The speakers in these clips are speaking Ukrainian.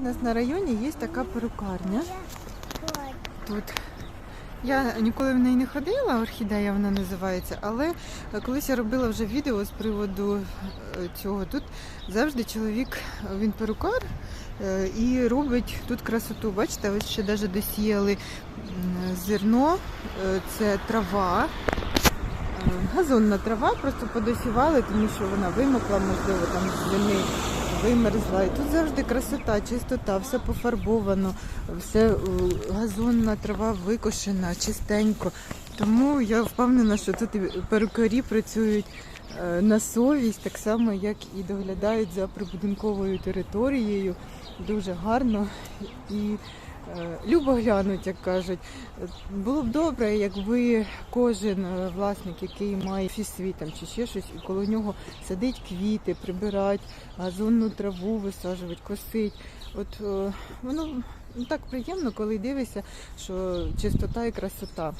У нас на районі є така перукарня. Тут я ніколи в неї не ходила, орхідея вона називається, але колись я робила вже відео з приводу е, цього. Тут завжди чоловік, він перукар е, і робить тут красоту. Бачите, ось ще навіть досіяли зерно, е, це трава. Газонна трава, просто подосівали, тому що вона вимокла, можливо, там з вимерзла. І тут завжди красота, чистота, все пофарбовано, все е, газонна трава викошена, чистенько. Тому я впевнена, що тут перукарі працюють е, на совість, так само, як і доглядають за прибудинковою територією. Дуже гарно і любо глянуть, як кажуть. Е, Було б добре, якби кожен е, власник, який має фісві там чи ще щось, і коло нього садить квіти, прибирать, газонну траву висаджувати, косить. От е, воно так приємно, коли дивишся, що чистота і красота.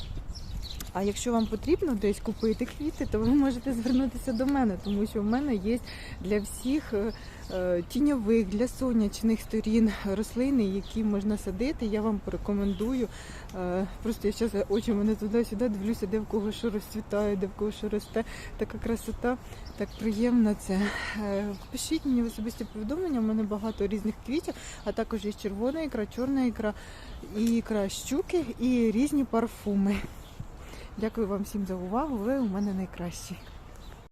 А якщо вам потрібно десь купити квіти, то ви можете звернутися до мене, тому що в мене є для всіх е, е, тіньових, для сонячних сторін рослини, які можна садити. Я вам порекомендую. Е, Просто я зараз очі мене туди-сюди дивлюся, де в кого що розцвітає, де в кого що росте. Така красота, так приємно це. Пишіть мені в особисті повідомлення, у мене багато різних квітів, а також є червона ікра, чорна ікра, і ікра щуки, і різні парфуми. Дякую вам всім за увагу. Ви у мене найкращі.